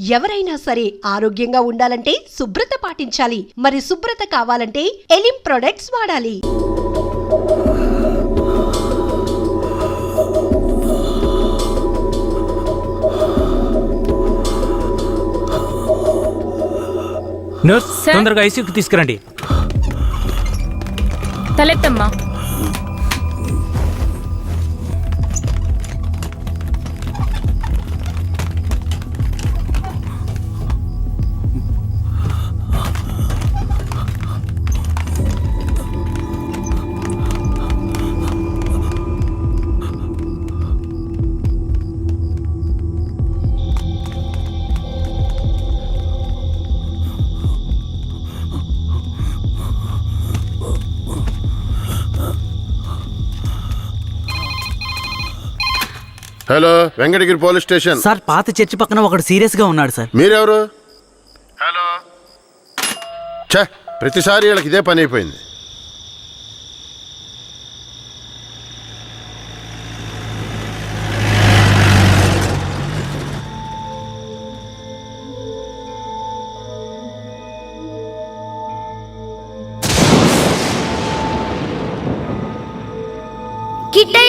ఎవరైనా సరే ఆరోగ్యంగా ఉండాలంటే శుభ్రత పాటించాలి. మరి శుభ్రత కావాలంటే ఎలిం ప్రొడక్ట్స్ వాడాలి. నర్స్? తొందరగా ఐసీయూకి తీసుకురండి. తలెత్తమ్మా. Hello Venkatagiri police station. Sir పాత చర్చి పక్కన ఒకడు సీరియస్గా ఉన్నాడు సార్. మీరెవరు? హలో. ఛ ప్రతిసారి వీళ్ళకి ఇదే పని అయిపోయింది. కిట్టయ్య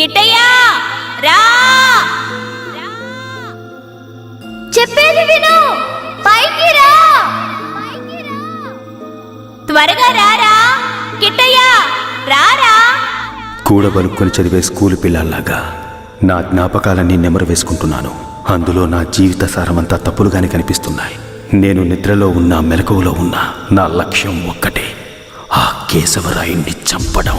కిట్టయ్య! రా! చెప్పేది విను! పైకి రా! త్వరగా రారా! కిట్టయ్య! రారా! కూడబలుక్కొని చదివే స్కూల్ పిల్లల్లాగా నా జ్ఞాపకాలన్నీ నెమరు వేసుకుంటున్నాను. అందులో నా జీవిత సారమంతా తప్పులుగానే కనిపిస్తున్నాయి. నేను నిద్రలో ఉన్నా మెలకువలో ఉన్నా నా లక్ష్యం ఒక్కటే. ఆ కేశవరాయుణ్ణి చంపడం.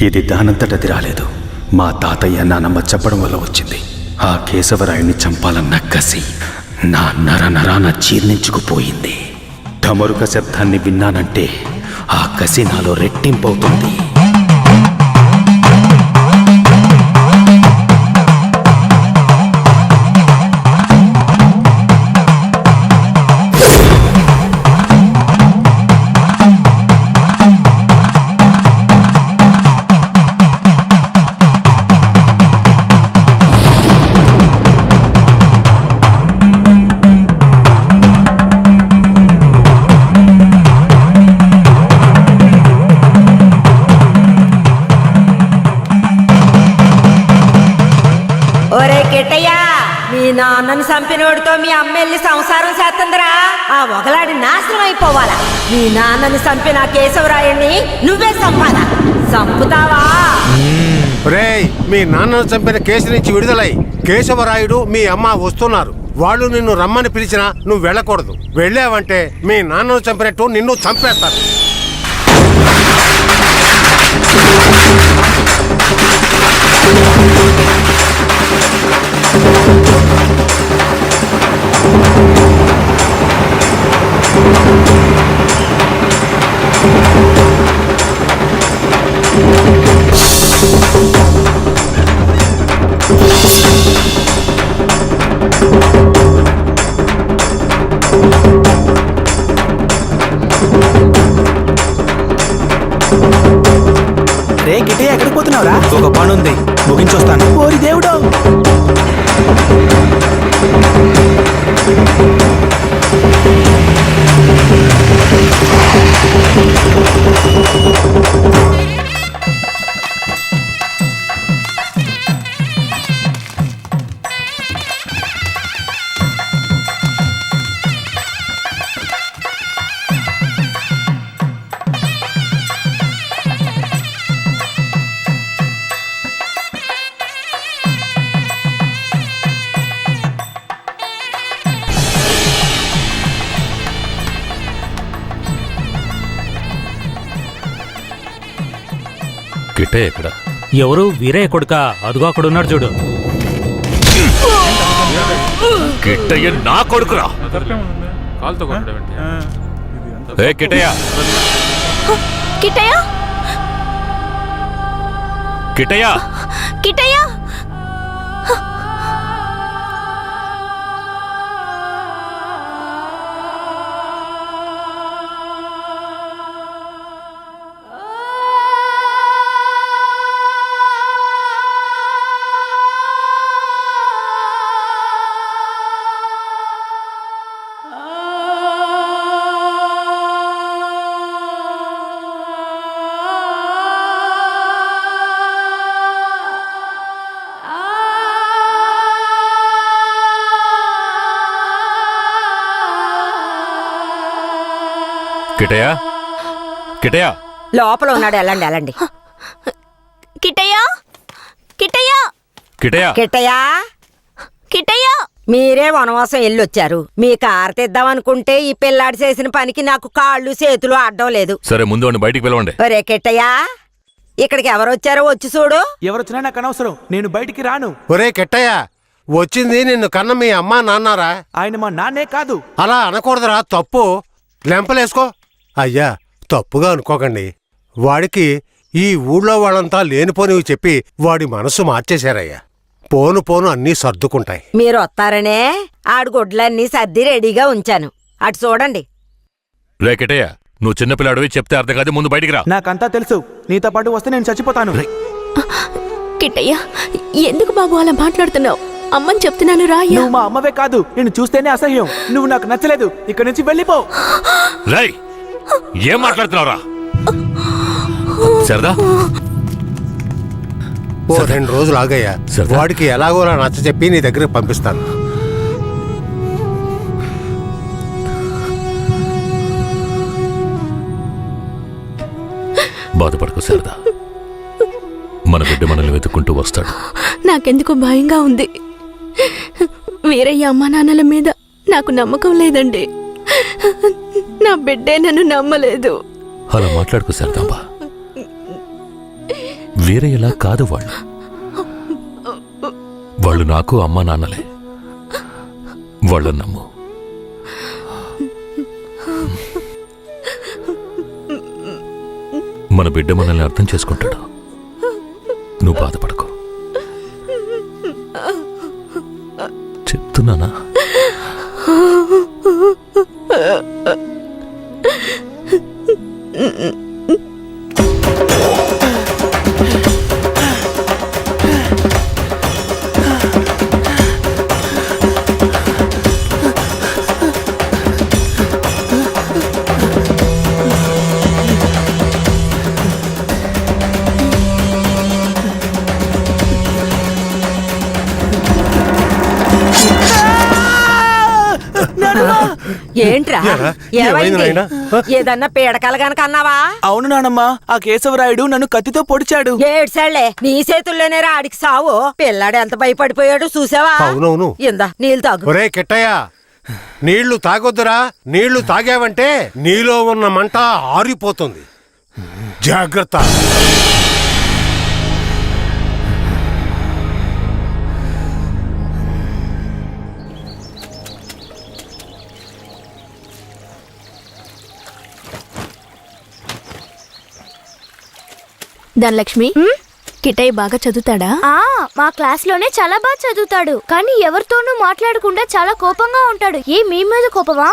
ఇది దానంతటది రాలేదు. మా తాతయ్య నానమ్మ చెప్పడం వల్ల వచ్చింది. ఆ కేశవరాయుని చంపాలన్న కసి నా నర నరాన జీర్ణించుకుపోయింది. ఢమరుక శబ్దాన్ని విన్నానంటే ఆ కసి నాలో రెట్టింపవుతుంది. నాన్నని చంపినోడితో మీ అమ్మెల్లి సంసారం చేస్తుందిరా. ఆ ఒకలాడి నాశనం అయిపోవాలా. మీ నాన్నని చంపిన కేశవరాయుణ్ణి నువ్వే చంపాలా. చంపుతావా? రేయ్ మీ నాన్నను చంపిన కేసు నుంచి విడుదలై కేశవరాయుడు మీ అమ్మ వస్తున్నారు. వాళ్ళు నిన్ను రమ్మని పిలిచినా నువ్వు వెళ్ళకూడదు. వెళ్ళావంటే మీ నాన్నను చంపినట్టు నిన్ను చంపేస్తారు. గిట్టే ఎక్కడ ఎవరు? వీరయ్య కొడుక? అదుగో అక్కడ ఉన్నాడు చూడు. గిట్టయ్య నా కొడుకురా. ఏ కిట్టయ్య. గిట్టయ్య కిట్టయ్య? కిటయ్య? కిటయ్య? లోపల ఉన్నాడు వెళ్ళండి వెళ్ళండి. కిట్టయ్య కిట్టయ్య కిటయ్య? కిట్టయ్యా కిట్టయ్య మీరే వనవాసం వెళ్ళొచ్చారు. మీ కారు తెద్దామనుకుంటే ఈ పిల్లాడి చేసిన పనికి నాకు కాళ్ళు చేతులు అడ్డం లేదు. సరే ముందు వాడిని బయటికి పిలవండి. ఒరే కిట్టయ్యా ఇక్కడికి ఎవరు వచ్చారో వచ్చి చూడు. ఎవరొచ్చినా నాకు అనవసరం. నేను బయటికి రాను. ఒరే కిట్టయ్య వచ్చింది నిన్ను కన్న మీ అమ్మా నాన్నారా? ఆయన మా నాన్నే కాదు. అలా అనకూడదురా తప్పు. లెంపలేసుకో. అయ్యా తప్పుగా అనుకోకండి. వాడికి ఈ ఊళ్ళో వాళ్ళంతా లేనిపోనివి చెప్పి వాడి మనసు మార్చేశారయ్యా. పోను పోను అన్నీ సర్దుకుంటాయి. మీరు వస్తారనే? ఆడు గుడ్లన్నీ సర్ది రెడీగా ఉంచాను. అటు చూడండి. రే కిటయ్య నువ్వు చిన్నపిల్లాడివి చెప్తే అర్థం కాదు ముందు బయటికి రా. నాకంతా తెలుసు. నీతో పాటు వస్తే నేను చచ్చిపోతాను. కిట్టయ్య ఎందుకు బాబు అలా మాట్లాడుతున్నావు? అమ్మని చెప్తున్నాను రా నువ్వు మా అమ్మవే కాదు నేను చూస్తేనే అసహ్యం. నువ్వు నాకు నచ్చలేదు. ఇక్కడి నుంచి వెళ్ళిపో. రేయ్ ఏం మాట్లాడుతున్నావురా? సరదా? ఓ రెండు రోజులు ఆగయ్యా. సరదా? వాడికి ఎలాగోలా నచ్చ చెప్పి నీ దగ్గరికి పంపిస్తాను. బాధపడకు సరదా. మన బిడ్డ మనల్ని వెతుక్కుంటూ వస్తాడు. నాకెందుకో భయంగా ఉంది. వీరయ్య అమ్మా నాన్నల మీద నాకు నమ్మకం లేదండి. నా బిడ్డే నన్ను నమ్మలేదు. అలా మాట్లాడుకో శారదాంబ వేరే ఎలా కాదు వాళ్ళు. వాళ్ళు నాకు అమ్మా నాన్నలే. వాళ్ళు నమ్ము. మన బిడ్డ మనల్ని అర్థం చేసుకుంటాడు. నువ్వు బాధపడకు. చెప్తున్నానా? ఏమైంది? ఏదన్నా పీడకలు గనక అన్నావా? అవును నానమ్మా ఆ కేశవరాయుడు నన్ను కత్తితో పొడిచాడు. ఏడ్సాళ్ళే నీ చేతుల్లోనే ఆడికి సావు. పిల్లాడు ఎంత భయపడిపోయాడు చూసావా? అవునవును. ఇందా నీళ్ళు తాగు. ఒరే కిట్టయ్య నీళ్ళు తాగొద్దురా. నీళ్ళు తాగావంటే నీలో ఉన్న మంట ఆరిపోతుంది. జాగ్రత్త. ధనలక్ష్మి కిటయ్య బాగా చదువుతాడా? ఆ మా క్లాస్లోనే చాలా బాగా చదువుతాడు. కానీ ఎవరితోనూ మాట్లాడకుండా చాలా కోపంగా ఉంటాడు. ఏ మీ మీద కోపమా?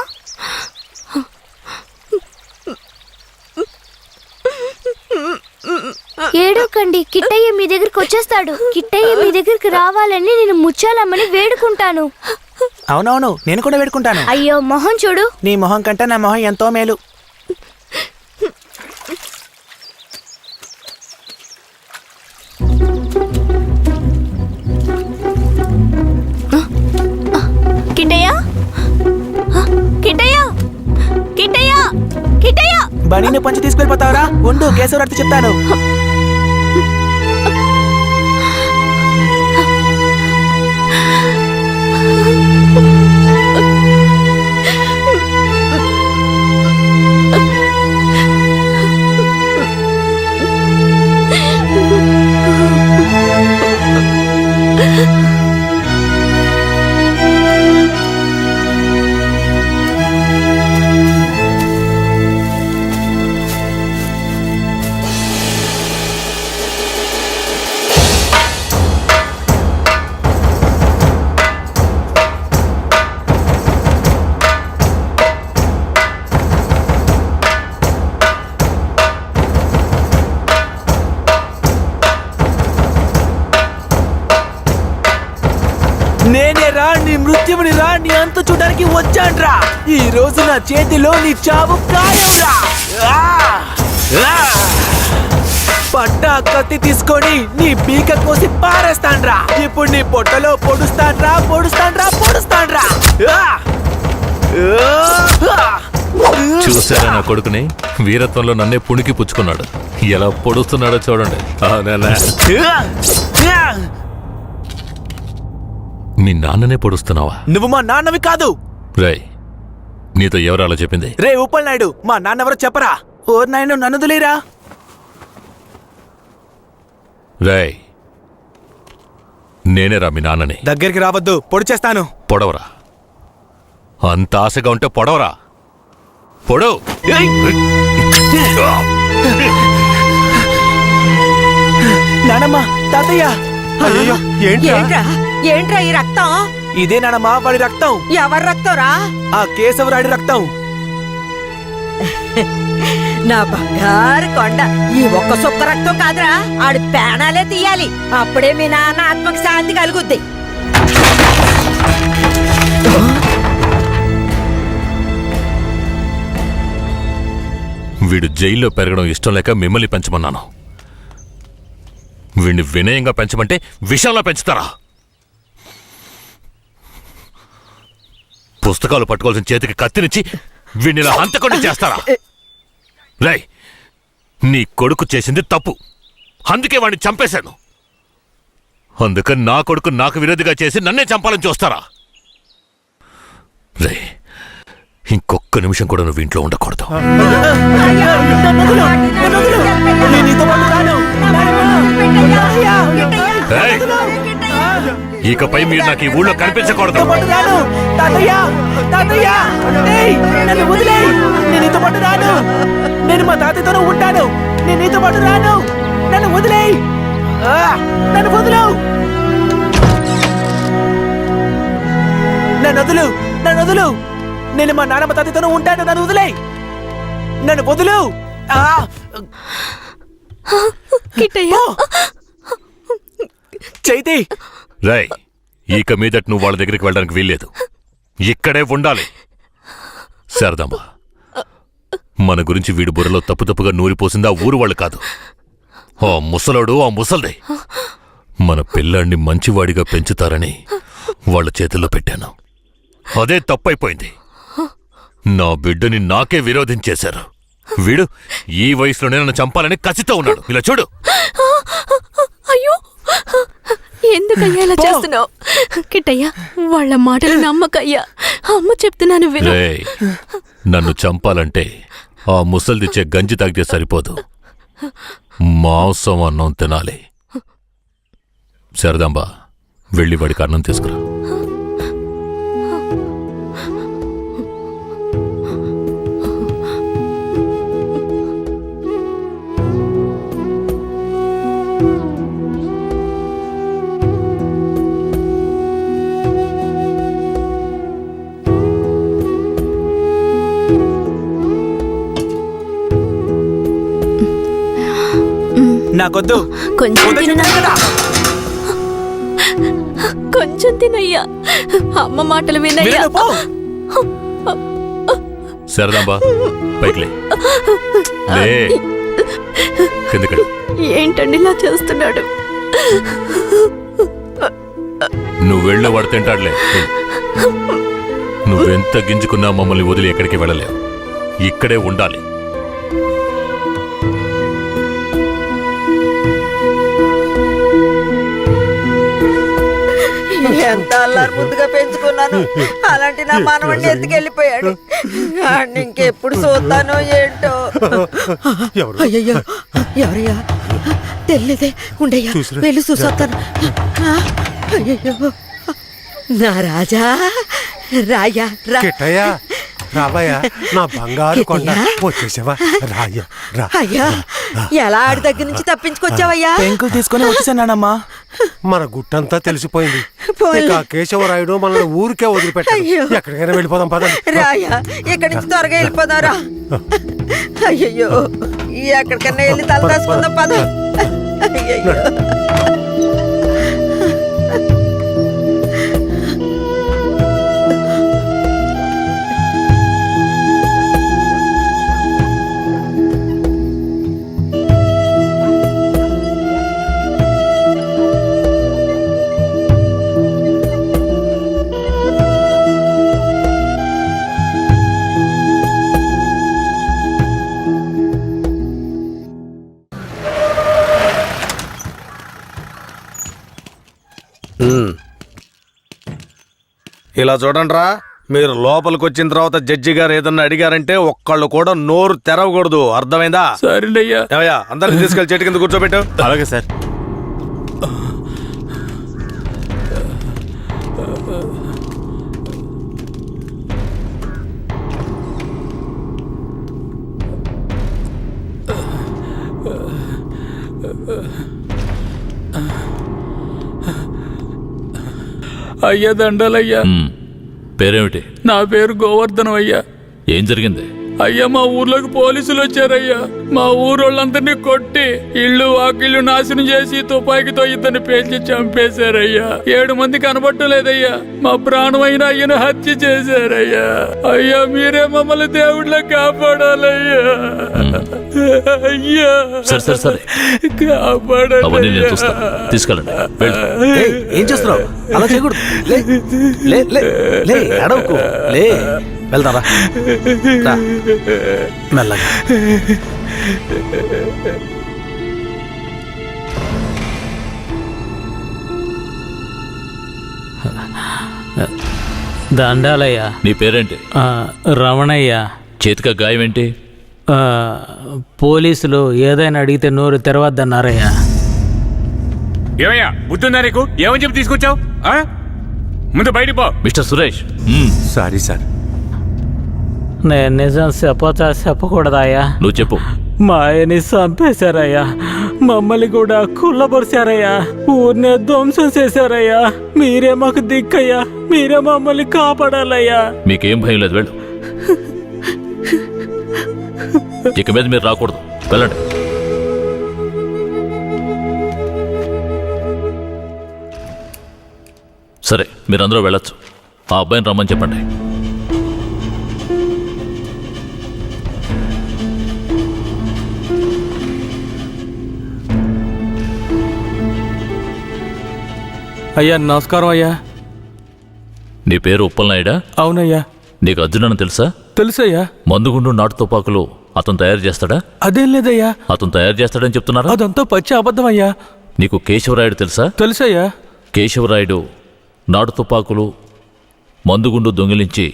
ఏడోకండి కిట్టయ్య మీ దగ్గరికి వచ్చేస్తాడు. కిట్టయ్య మీ దగ్గరికి రావాలని నేను ముచ్చాలమ్మని వేడుకుంటాను. అవునవును నేను కూడా వేడుకుంటాను. అయ్యో మొహం చూడు. నీ మొహం కంటే నా మొహం ఎంతో మేలు. కిట్టయ్య? కిట్టయ్య? కిట్టయ్య? కిట్టయ్య? బనీని పంచి తీసుకెళ్ళిపోతావరా? ఉండు కేశవరాయుడు చెప్తాను. రా నీ మృత్యువుని రా నీ అంతు చూడడానికి వచ్చాన్రా ఈ రోజు నా చేతిలో నీ చావు ఖాయంరా! పట్టా కత్తి తీసుకొని నీ పీక కోసి పారేస్తాన్రా ఇప్పుడు నీ పొట్టలో పొడుస్తాన్రా పొడుస్తాన్రా పొడుస్తాన్రా! చూసారా నా కొడుకుని? వీరత్వంలో నన్నే పుణికి పుచ్చుకున్నాడు. ఎలా పొడుస్తున్నాడో చూడండి. మీ నాన్ననే పొడుస్తున్నావా? నువ్వు మా నాన్నవి కాదు. రై నీతో ఎవరు అలా చెప్పింది? రే ఉప్పల్ నాయుడు మా నాన్న ఎవరో చెప్పరా? ఓ నాయన నన్ను వదిలేరా? రై నేనేరా మీ నాన్నని. దగ్గరికి రావద్దు పొడి చేస్తాను. పొడవరా. అంత ఆశగా ఉంటే పొడవరా? పొడవు నానమ్మ తాతయ్య! అయ్యో ఏంట్రా? ఏంట్రా ఈ రక్తం? ఇదే నానమ్మ వాడి రక్తం. ఎవరి రక్తంరా? ఆ కేశవరాడి రక్తం. నా బంగారు కొండ ఈ ఒక్క సుక్క రక్తం కాదురా ఆడి పేణాలే తీయాలి. అప్పుడే మీ నాన్న ఆత్మకి శాంతి కలుగుద్ది. వీడు జైల్లో పెరగడం ఇష్టం లేక మిమ్మల్ని పెంచమన్నాను. వీడిని వినయంగా పెంచమంటే విషంలో పెంచుతారా? పుస్తకాలు పట్టుకోవాల్సిన చేతికి కత్తినిచ్చి వీడిని ఇలా హంతకుండా చేస్తారా? రై నీ కొడుకు చేసింది తప్పు. అందుకే వాడిని చంపేశాను. అందుకని నా కొడుకు నాకు విరోధిగా చేసి నన్నే చంపాలని చూస్తారా? రే ఇంకొక్క నిమిషం కూడా నువ్వు ఇంట్లో ఉండకూడదు. ఏయ్! ఇకపై మీరు నాకు ఈ ఊళ్ళో కనిపించకూడదు. నేను మా తాతయ్యతోనే ఉంటాను. నేను నీతో పాటు రాను. నన్ను వదిలేయ్. ఆ, నన్ను వదులు. నన్ను వదులు. నన్ను వదులు. నేను మా నాన్నమ్మ తాతయ్యతోనే ఉంటాను. నన్ను వదిలేయ్. నన్ను వదులు. ఆ, కిట్టయ్య. చైతి. రై ఇక మీదట నువ్వు వాళ్ళ దగ్గరికి వెళ్ళడానికి వీల్లేదు. ఇక్కడే ఉండాలి. శారదమ్మా మన గురించి వీడి బుర్రలో తప్పు తప్పుగా నూరిపోసింది ఆ ఊరు వాళ్ళు కాదు. ఆ ముసలోడు ఆ ముసల్దే. మన పిల్లాన్ని మంచివాడిగా పెంచుతారని వాళ్ళ చేతుల్లో పెట్టాను. అదే తప్పైపోయింది. నా బిడ్డని నాకే విరోధించేశారు వీడు ఈ వయసులోనే నన్ను చంపాలని కసితో ఉన్నాడు. ఇలా చూడు. అయ్యో! ఎందుకయ్యా ఇలా చేస్తున్నావు? కిట్టయ్య వాళ్ళ మాటలు నమ్మకయ్యా. అమ్మ చెప్తున్నాను విను. నన్ను చంపాలంటే ఆ ముసల్దిచ్చే గంజి తాగితే సరిపోదు. మాంసం అన్నం తినాలి. శారదాంబ వెళ్ళి వాడికి అన్నం తీసుకురా. నాకొద్దు. కొంచెం తిననా. కొంచెం తినయ్యా. అమ్మ మాటలు వినయ్యా. కిందకి ఏంటండి ఇలా చేస్తున్నాడు? నువ్వు వెళ్ళే వాడు తింటాడులే. నువ్వెంత గింజుకున్నా మమ్మల్ని వదిలి ఎక్కడికి వెళ్ళలేవు. ఇక్కడే ఉండాలి. ఎంత అల్లారు ముద్దుగా పెంచుకున్నాను. అలాంటి నా మనవడిని ఎత్తుకెళ్ళిపోయాడు. ఆడిని ఇంకెప్పుడు చూస్తానో ఏంటో. ఎవరు? అయ్యయ్యో ఎవరయ్యా? తెలియదే ఉండయ్యా? వెళ్ళి చూసొస్తాను. అయ్యయ్యో. నా రాజా రాయా రా. కిట్టయ్య రాబయ్యా నా బంగారు కొండ? వచ్చేసావా? రాయ్యా రా. అయ్యా. ఎలా ఆడి దగ్గర నుంచి తప్పించుకొచ్చావయ్యా? పెంకులు తీసుకొని వచ్చేసానమ్మా మన గుట్టంతా తెలిసిపోయింది. ఇక కేశవరాయుడు మనల్ని ఊరికే వదిలిపెట్టాడు. అయ్యో. ఎక్కడికైనా వెళ్ళిపోదాం పదండి. రాయా ఇక్కడి నుంచి త్వరగా వెళ్ళిపోదారా అయ్యయ్యో ఎక్కడికన్నా వెళ్ళి తల దాచుకుందాం పద. అయ్యయ్యో. ఇలా చూడండిరా మీరు లోపలికి వచ్చిన తర్వాత జడ్జి గారు ఏదన్నా అడిగారంటే ఒక్కళ్ళు కూడా నోరు తెరవకూడదు. అర్థమైందా? సరేనయ్యా. ఏమయ్యా అందరిని తీసుకెళ్ళి చెట్టు కింద కూర్చోబెట్టు. అలాగే సార్. అయ్యా దండాలయ్యా. పేరేమిటి? నా పేరు గోవర్ధనం అయ్యా ఏం జరిగింది? అయ్యా మా ఊర్లోకి పోలీసులు వచ్చారయ్యా. మా ఊరోళ్ళందరినీ కొట్టి ఇళ్ళు వాకిళ్ళు నాశనం చేసి తుపాకీతో ఇద్దరిని పేల్చి చంపేశారయ్యా. ఏడు మంది కనబట్టలేదయ్యా. మా ప్రాణమైన అయ్యను హత్య చేశారయ్యా. అయ్యా మీరే మమ్మల్ని దేవుళ్ళ కాపాడాలయ్యా. అయ్యా. సరే సరే సరే. అవన్నీ నేను చూస్తా. కాపాడాలయ్యా తీసుకెళ్ళండి. వెళ్ళు. ఏయ్, ఏం చేస్తున్నావు? అలా చేయకూడదు. లే లే లే లే అడవుకు లే. వెళ్దారా. రా. మెల్లగా. దండాలయ్యా. నీ పేరేంటి? రమణయ్య. చేతిక గాయం ఏంటి పోలీసులు ఏదైనా అడిగితే నోరు తెరవద్దన్నారయ్యా. ఏమయ్యా బుద్ధుందా నీకు? ఏమని చెప్పి తీసుకొచ్చావు? ముందు బయటికి పో. మిస్టర్ సురేష్. Sorry sir. నేను నిజం చెప్పచ్చా? చెప్పకూడదయ్యా. నువ్వు చెప్పు. మా ఆయన్ని చంపేశారయ్యా. మమ్మల్ని కూడా కుళ్ళబొరిశారయ్యా. ఊరినే ధ్వంసం చేశారయ్యా. మీరే మాకు దిక్కయ్యా. మీరే మమ్మల్ని కాపాడాలయ్యా. మీకేం భయం లేదు వెళ్ళు. ఇక మీద మీరు రాకూడదు. వెళ్ళండి. సరే మీరందరూ వెళ్ళొచ్చు. ఆ అబ్బాయిని రమ్మని చెప్పండి. అయ్యా నమస్కారం అయ్యా. నీ పేరు ఉప్పలనాయుడా అవునయ్యా. నీకు అర్జునని తెలుసా? తెలుసయ్యా. మందుగుండు నాటు తుపాకులు అతను తయారు చేస్తాడా? అదేం లేదయ్యా. అతను తయారు చేస్తాడని చెప్తున్నారా? అదంతా పచ్చి అబద్ధం అయ్యా నీకు కేశవరాయుడు తెలుసా? తెలుసయ్యా. కేశవరాయుడు నాటు తుపాకులు మందుగుండు దొంగిలించి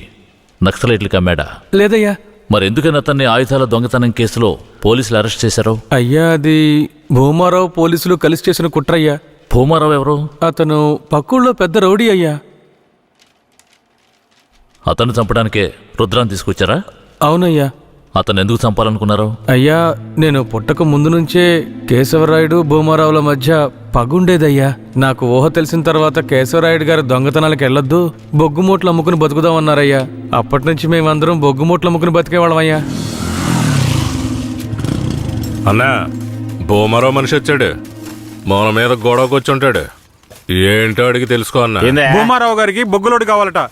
నక్సలైట్లకు అమ్మాడా లేదయ్యా. మరెందుకని అతన్ని ఆయుధాల దొంగతనం కేసులో పోలీసులు అరెస్ట్ చేశారు? అయ్యా అది భూమారావు పోలీసులు కలిసి చేసిన కుట్రయ్యా. భూమారావు ఎవరు? అతను పక్కూళ్ళో పెద్ద రౌడీ అయ్యా. అతన్ని చంపడానికే రుద్రాన్ని తీసుకొచ్చారా? అవునయ్యా. అతను ఎందుకు చంపాలనుకున్నారు? అయ్యా నేను పుట్టక ముందు నుంచే కేశవరాయుడు భూమారావుల మధ్య పగుండేదయ్యా. నాకు ఊహ తెలిసిన తర్వాత కేశవరాయుడు గారు దొంగతనాలకు వెళ్ళొద్దు బొగ్గుమూట్లు అమ్ముకుని బతుకుదామన్నారయ్యా. అప్పటి నుంచి మేమందరం బొగ్గుమూట్లు అమ్ముకుని బతికేవాళ్ళమయ్యా. అన్నా బోమరో మనిషి వచ్చాడు. మన మీద గొడవకు వచ్చి ఉంటాడు ఏంటో అడిగి తెలుసుకో అన్న భూమారావు గారికి బొగ్గులోడు కావాలట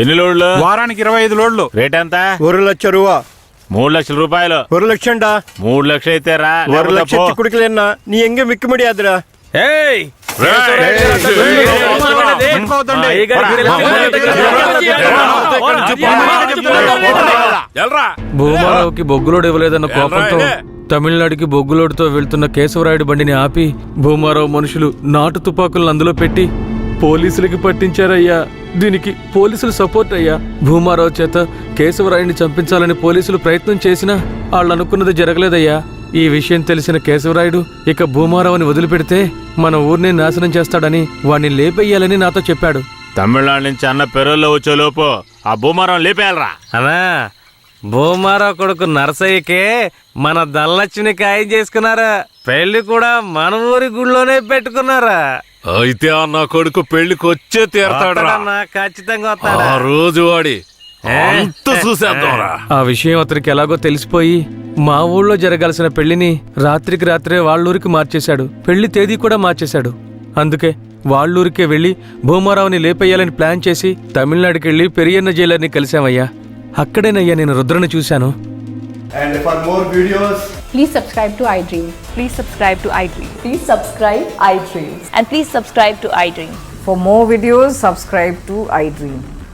ఎన్ని లోడ్లు వారానికి ఇరవై ఐదు లోడ్లు రేట్ ఎంత ఒక లక్ష రూపా మూడు లక్షల రూపాయలు ఒక లక్షండా మూడు లక్షలు అయితే రా ஒரு லட்சத்து குடுக்கலன்னா நீ எங்க விற்க முடியாதுடா ఏయ్ భూమారావుకి బొగ్గులోడు ఇవ్వలేదన్న కోపంతో తమిళనాడుకి బొగ్గులోడుతో వెళ్తున్న కేశవరాయుడు బండిని ఆపి భూమారావు మనుషులు నాటు తుపాకులను అందులో పెట్టి పోలీసులకి పట్టించారయ్యా. దీనికి పోలీసులు సపోర్ట్ అయ్యా. భూమారావు చేత కేశవరాయుడిని చంపించాలని పోలీసులు ప్రయత్నం చేసినా వాళ్ళు అనుకున్నది జరగలేదయ్యా. ఈ విషయం తెలిసిన కేశవరాయుడు ఇక భూమారావుని వదిలిపెడితే మన ఊరిని నాశనం చేస్తాడని వాణ్ణి లేపెయ్యాలని నాతో చెప్పాడు. తమిళనాడు నుంచి అన్న పెరోల్లో వచ్చే లోపు ఆ భూమారం లేపేయాలరా. అనా భూమారావు కొడుకు నరసయ్యకే మన దల్లచ్చుని ఖాయం చేసుకున్నారా? పెళ్ళి కూడా మన ఊరి గుళ్ళోనే పెట్టుకున్నారా? అయితే ఆ నా కొడుకు పెళ్ళికి వచ్చే తీరతాడరా. వస్తాడన్నా, ఖచ్చితంగా వస్తాడా? ఆ రోజు వాడి అంత చూసేద్దాంరా ఆ విషయం అతనికి ఎలాగో తెలిసిపోయి మా ఊళ్ళో జరగాల్సిన పెళ్ళిని రాత్రికి రాత్రే వాళ్ళూరికి మార్చేశాడు పెళ్ళి తేదీ కూడా మార్చేశాడు అందుకే వాళ్ళూరికే వెళ్ళి భూమారావుని లేపేయాలని ప్లాన్ చేసి తమిళనాడుకి వెళ్ళి పెరియన్న జైలర్ని కలిశామయ్యా అక్కడేనయ్యా నేను రుద్రని చూశాను Please subscribe to iDream. Please subscribe to iDream. Please subscribe iDream. And please subscribe to iDream. For more videos, subscribe to iDream.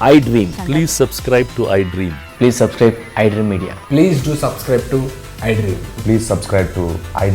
I Dream. Please subscribe to I Dream. Please subscribe iDream Media. Please do subscribe to iDream. Please subscribe to iDream.